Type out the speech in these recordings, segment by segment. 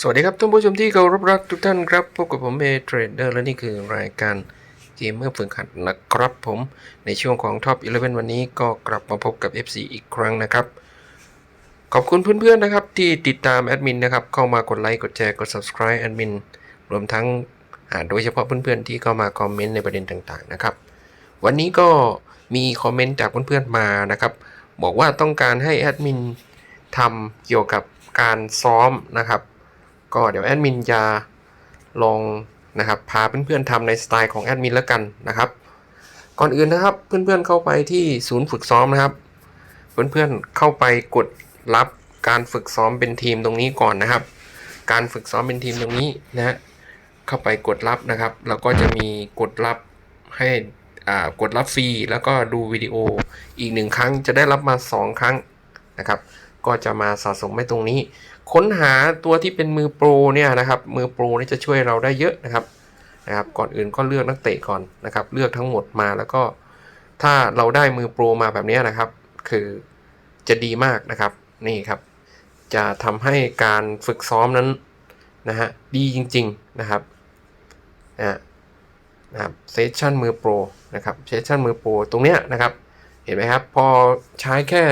สวัสดีครับท่านผู้ชมที่เคารพรักทุกท่านครับพบกับผมเอเทรดเดอร์และนี่คือรายการเกมเมอร์ฝึกหัดนะครับผมในช่วงของ Top 11 วันนี้ก็กลับมาพบกับ FC อีกครั้งนะครับ ขอบคุณเพื่อนๆนะครับ ที่ติดตามแอดมินนะครับ เข้ามากดไลค์กดแชร์กด subscribe แอดมินรวมทั้งอ่าโดยเฉพาะเพื่อนๆ ที่เข้ามาคอมเมนต์ในประเด็นต่างๆนะครับ วันนี้ก็มีคอมเมนต์จากเพื่อนๆมานะครับ บอกว่าต้องการให้แอดมินทำเกี่ยวกับการซ้อมนะครับ ก็เดี๋ยวแอดมินจะลองนะครับพาเพื่อนๆทำในสไตล์ของแอดมินแล้วกันนะครับ ก่อนอื่นนะครับเพื่อนๆเข้าไปที่ศูนย์ฝึกซ้อมนะครับ เพื่อนๆเข้าไปกดรับการฝึกซ้อมเป็นทีมตรงนี้ก่อนนะครับ การฝึกซ้อมเป็นทีมตรงนี้นะฮะเข้าไปกดรับนะครับ แล้วก็จะมีกดรับให้อ่ากดรับฟรีแล้วก็ดูวิดีโออีกหนึ่งครั้งจะได้รับมา 2 ครั้งนะครับ ก็จะมาสะสมไว้ตรงนี้ ค้นหาตัวที่เป็นมือโปรเนี่ยนะครับมือโปรนี่จะช่วยเราได้เยอะนะครับนะครับ ก่อนอื่นก็เลือกนักเตะก่อนนะครับ เลือกทั้งหมดมาแล้วก็ถ้าเราได้มือโปรมาแบบนี้นะครับ คือจะดีมากนะครับนี่ครับ จะทำให้การฝึกซ้อมนั้นนะฮะดีจริง ๆนะครับนะนะครับเซสชันมือโปรนะครับเซสชันมือโปรตรงเนี้ยนะครับ เห็นไหมครับ พอใช้แค่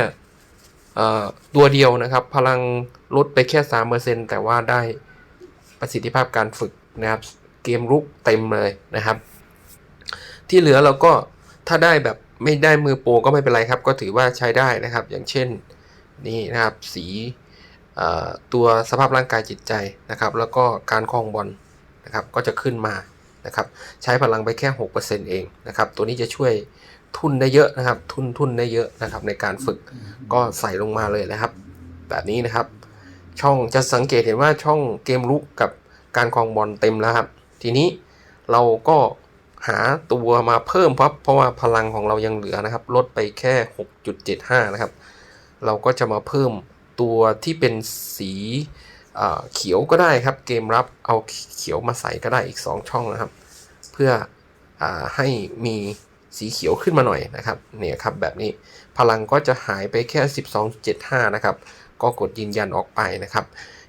ตัวเดียวนะครับ พลังลดไปแค่ 3%แต่ว่าได้ประสิทธิภาพการฝึกนะครับ เกมรุกเต็มเลยนะครับ ที่เหลือเราก็ถ้าได้แบบไม่ได้มือโปรก็ไม่เป็นไรครับ ก็ถือว่าใช้ได้นะครับ อย่างเช่นนี่นะครับสีตัวสภาพร่างกายจิตใจนะครับ แล้วก็การคลองบอลนะครับก็จะขึ้นมานะครับ ใช้พลังไปแค่ 6%เองนะครับ ตัวนี้จะช่วย ทุนได้เยอะนะครับ ทุนทุนได้เยอะนะครับ ในการฝึกก็ใส่ลงมาเลยนะครับ แบบนี้นะครับ ช่องจะสังเกตเห็นว่าช่องเกมลุกกับการคลองบอลเต็มแล้วครับ ทีนี้เราก็หาตัวมาเพิ่มครับเพราะว่าพลังของเรายังเหลือนะครับ ลดไปแค่ 6.75 นะครับ เราก็จะมาเพิ่มตัวที่เป็นสีเอ่อเขียวก็ได้ครับ เกมรับเอาเขียวมาใส่ก็ได้อีก 2 ช่องนะครับ เพื่ออาให้มี สีเขียวขึ้นมาหน่อยนะครับเนี่ยครับแบบนี้พลังก็จะหายไปแค่ 12.75 นะครับ ก็กดยืนยันออกไปนะครับ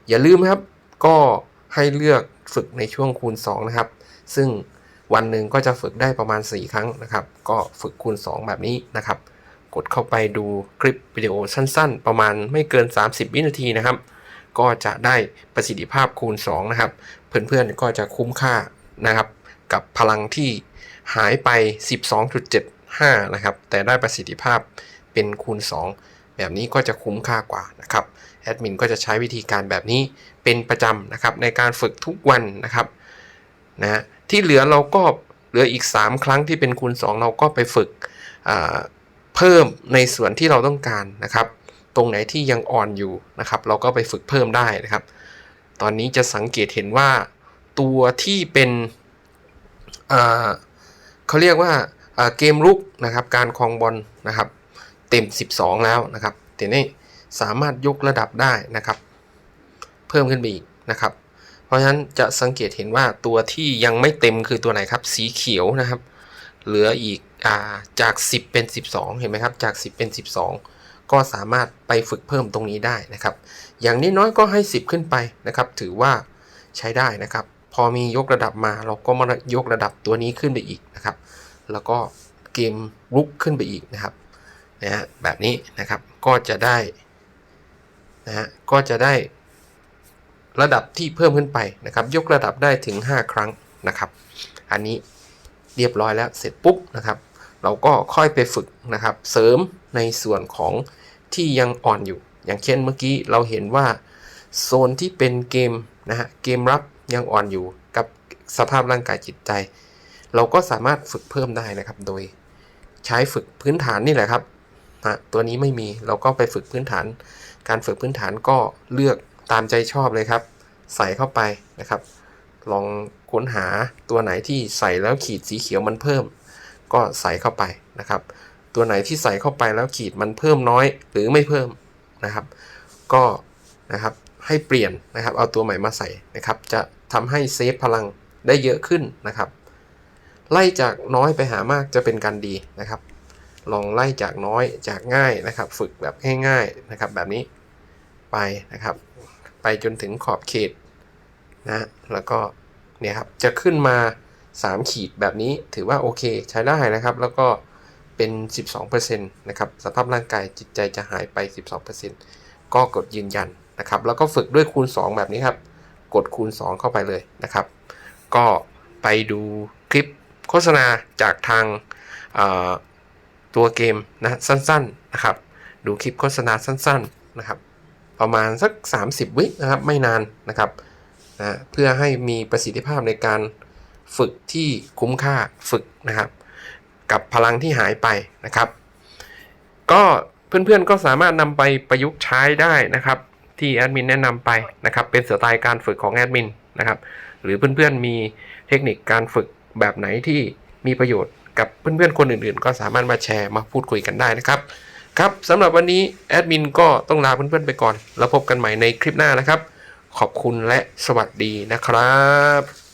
อย่าลืมครับก็ให้เลือกฝึกในช่วงคูณ 2 นะครับ ซึ่งวันหนึ่งก็จะฝึกได้ประมาณ 4 ครั้งนะครับ ก็ฝึกคูณ 2 แบบนี้นะครับ กดเข้าไปดูคลิปวิดีโอสั้นๆ ประมาณไม่เกิน 30 วินาทีนะครับ ก็จะได้ประสิทธิภาพคูณ 2 นะครับ เพื่อนๆก็จะคุ้มค่านะครับ กับพลังที่ หายไป 12.75 นะครับ แต่ได้ประสิทธิภาพเป็นคูณ 2 แบบนี้ก็จะคุ้มค่ากว่านะครับ แอดมินก็จะใช้วิธีการแบบนี้เป็นประจำนะครับ ในการฝึกทุกวันนะครับนะที่เหลือเราก็เหลืออีก 3 ครั้งที่เป็นคูณ 2 เราก็ไปฝึกเพิ่มในส่วนที่เราต้องการนะครับ ตรงไหนที่ยังอ่อนอยู่นะครับ เราก็ไปฝึกเพิ่มได้นะครับ ตอนนี้จะสังเกตเห็นว่าตัวที่เป็นอ่า เขาเรียกว่าเกมรุกนะครับการครองบอลนะครับเต็ม 12 แล้วนะครับทีนี้สามารถยกระดับได้นะครับ เพิ่มขึ้นไปอีกนะครับ เพราะฉะนั้นจะสังเกตเห็นว่าตัวที่ยังไม่เต็มคือตัวไหนครับ สีเขียวนะครับ เหลืออีกอาจาก 10 เป็น 12 เห็นไหมครับ จาก 10 เป็น 12 ก็สามารถไปฝึกเพิ่มตรงนี้ได้นะครับ อย่างน้อยก็ให้ 10 ขึ้นไปนะครับ ถือว่าใช้ได้นะครับ อมียกระดับมาเราก็มายกระดับตัวนี้ขึ้นไปอีกนะครับ แล้วก็เกมลุกขึ้นไปอีกนะครับนะฮะแบบนี้นะครับก็จะได้นะฮะก็จะได้ระดับที่เพิ่มขึ้นไปนะครับ ยกระดับได้ถึง 5 ครั้งนะครับ อันนี้เรียบร้อยแล้วเสร็จปุ๊บนะครับ เราก็ค่อยไปฝึกนะครับ เสริมในส่วนของที่ยังอ่อนอยู่ อย่างเช่นเมื่อกี้เราเห็นว่าโซนที่เป็นเกมนะฮะเกมรับ ยังอ่อนอยู่กับสภาพร่างกายจิตใจ เราก็สามารถฝึกเพิ่มได้นะครับ โดยใช้ฝึกพื้นฐานนี่แหละครับนะตัวนี้ไม่มีเราก็ไปฝึกพื้นฐาน การฝึกพื้นฐานก็เลือกตามใจชอบเลยครับ ใส่เข้าไปนะครับ ลองค้นหาตัวไหนที่ใส่แล้วขีดสีเขียวมันเพิ่ม ก็ใส่เข้าไปนะครับ ตัวไหนที่ใส่เข้าไปแล้วขีดมันเพิ่มน้อย หรือไม่เพิ่มนะครับ ก็นะครับให้เปลี่ยนนะครับ เอาตัวใหม่มาใส่นะครับ จะ ทำให้เซฟพลังได้เยอะขึ้นนะครับ ไล่จากน้อยไปหามากจะเป็นการดีนะครับ ลองไล่จากน้อยจากง่ายนะครับ ฝึกแบบง่ายๆนะครับ แบบนี้ไปนะครับ ไปจนถึงขอบเขตนะแล้วก็เนี่ยครับจะขึ้นมา 3 ขีดแบบนี้ถือว่าโอเคใช้ได้นะครับ แล้วก็เป็น 12%นะครับสภาพร่างกายจิตใจจะหายไป 12%ก็กดยืนยันนะครับ แล้วก็ฝึกด้วยคูณ 2 แบบนี้ครับ กดคูณ 2 เข้าไปเลยนะครับ ก็ไปดูคลิปโฆษณาจากทางตัวเกมนะสั้นๆนะครับ ดูคลิปโฆษณาสั้นๆนะครับ ประมาณสัก 30 วินะครับไม่นานนะครับนะเพื่อให้มีประสิทธิภาพในการฝึกที่คุ้มค่าฝึกนะครับ กับพลังที่หายไปนะครับ ก็เพื่อนๆก็สามารถนำไปประยุกต์ใช้ได้นะครับ ที่แอดมินแนะนำไปนะครับเป็นสไตล์การฝึกของแอดมินนะครับหรือเพื่อนๆมีเทคนิคการฝึกแบบไหนที่มีประโยชน์กับเพื่อนๆคนอื่นๆ ก็สามารถมาแชร์มาพูดคุยกันได้นะครับครับสำหรับวันนี้แอดมินก็ต้องลาเพื่อนๆไปก่อน แล้วพบกันใหม่ในคลิปหน้านะครับ ขอบคุณและสวัสดีนะครับ